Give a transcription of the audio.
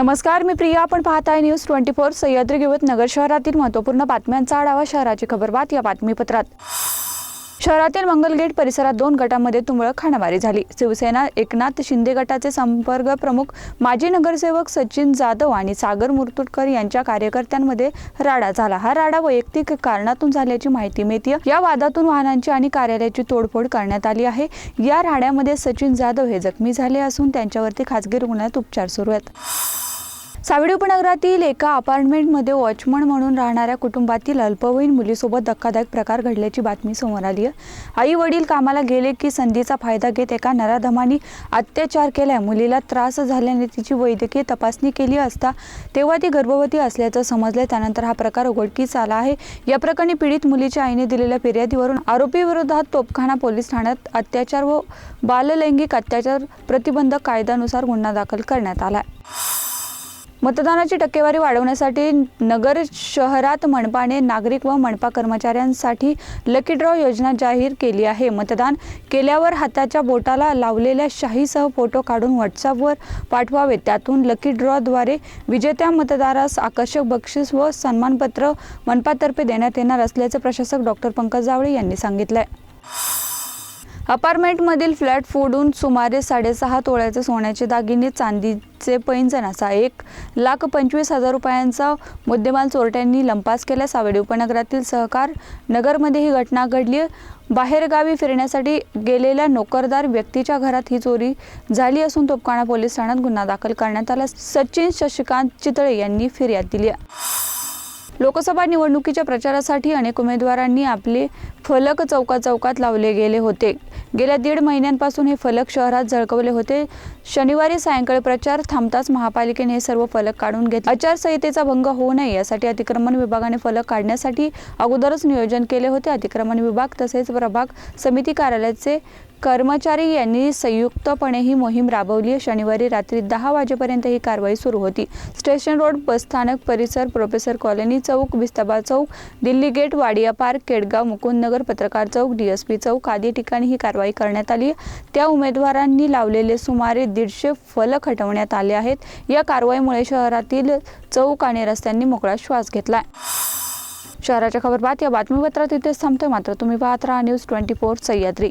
नमस्कार मी प्रिया. आपण पाहत आहे न्यूज ट्वेंटी फोर. सह्याद्री घेऊत नगर शहरातील महत्त्वपूर्ण बातम्यांचा आढावा शहराची खबरबात या बातमीपत्रात. शहरातील मंगलगेट परिसरात दोन गटांमध्ये तुंबळक हाणामारी झाली. शिवसेना एकनाथ शिंदे गटाचे संपर्क प्रमुख माजी नगरसेवक सचिन जाधव आणि सागर मुरतुटकर यांच्या कार्यकर्त्यांमध्ये राडा झाला. हा राडा वैयक्तिक कारणातून झाल्याची माहिती मिळते या वादातून वाहनांची आणि कार्यालयाची तोडफोड करण्यात आली आहे. या राड्यामध्ये सचिन जाधव हे जखमी झाले असून त्यांच्यावरती खासगी रुग्णालयात उपचार सुरू आहेत. सावडी उपनगरातील एका अपार्टमेंटमध्ये वॉचमन म्हणून राहणाऱ्या कुटुंबातील अल्पवयीन मुलीसोबत धक्कादायक प्रकार घडल्याची बातमी समोर आली आहे. आई वडील कामाला गेले की संधीचा फायदा घेत एका नराधमानी अत्याचार केलाय. मुलीला त्रास झाल्याने तिची वैद्यकीय तपासणी केली असता तेव्हा ती गर्भवती असल्याचं समजले त्यानंतर हा प्रकार उघडकीस आला आहे. या प्रकरणी पीडित मुलीच्या आईने दिलेल्या फिर्यादीवरून आरोपीविरोधात तोपखाना पोलीस ठाण्यात अत्याचार व बाललैंगिक अत्याचार प्रतिबंधक कायद्यानुसार गुन्हा दाखल करण्यात आला आहे मतदानाची टक्केवारी वाढवण्यासाठी नगर शहरात मनपाने नागरिक व मनपा कर्मचाऱ्यांसाठी लकी ड्रॉ योजना जाहीर केली आहे. मतदान केल्यावर हाताच्या बोटाला लावलेल्या शाहीसह फोटो काढून व्हॉट्सअपवर पाठवावे. त्यातून लकी ड्रॉद्वारे विजेत्या मतदारास आकर्षक बक्षीस व सन्मानपत्र मनपातर्फे देण्यात येणार असल्याचे प्रशासक डॉक्टर पंकज जावळे यांनी सांगितलं अपार्टमेंटमधील फ्लॅट फोडून सुमारे साडेसहा तोळ्याचे सोन्याचे दागिने चांदीचे पैंजण असा एक लाख पंचवीस हजार रुपयांचा मुद्देमाल चोरट्यांनी लंपास केला. सावडी उपनगरातील सहकार नगरमध्ये ही घटना घडली. बाहेरगावी फिरण्यासाठी गेलेल्या नोकरदार व्यक्तीच्या घरात ही चोरी झाली असून तोपखाना पोलीस ठाण्यात गुन्हा दाखल करण्यात आला. सचिन शशिकांत चितळे यांनी फिर्याद दिली आहे. लोकसभा निवडणुकीच्या प्रचारासाठी अनेक उमेदवारांनी आपले फलक चौकाचौकात चौकात लावले गेले होते. गेल्या दीड महिन्यांपासून हे फलक शहरात झळकवले होते. शनिवारी सायंकाळी प्रचार थांबताच महापालिकेने हे सर्व फलक काढून घेतले. आचारसंहितेचा भंग होऊ नये यासाठी अतिक्रमण विभागाने फलक काढण्यासाठी अगोदरच नियोजन केले होते. अतिक्रमण विभाग तसेच प्रभाग समिती कार्यालयाचे कर्मचारी यांनी संयुक्तपणे ही मोहीम राबवली. शनिवारी रात्री दहा वाजेपर्यंत ही कारवाई सुरू होती. स्टेशन रोड बसस्थानक परिसर प्रोफेसर कॉलनी चौक बिस्ताबा चौक दिल्ली गेट वाडिया पार्क केडगाव मुकुंदनगर पत्रकार चौक डीएसपी चौक आदी ठिकाणी ही कारवाई करण्यात आली त्या उमेदवारांनी लावलेले सुमारे दीडशे फलक हटवण्यात आले आहेत. या कारवाईमुळे शहरातील चौक आणि रस्त्यांनी मोकळा श्वास घेतलाय. शहराच्या खबरबात या बातमीपत्रात इथेच थांबतोय. मात्र तुम्ही पाहत राहा news twenty four Sahyadri.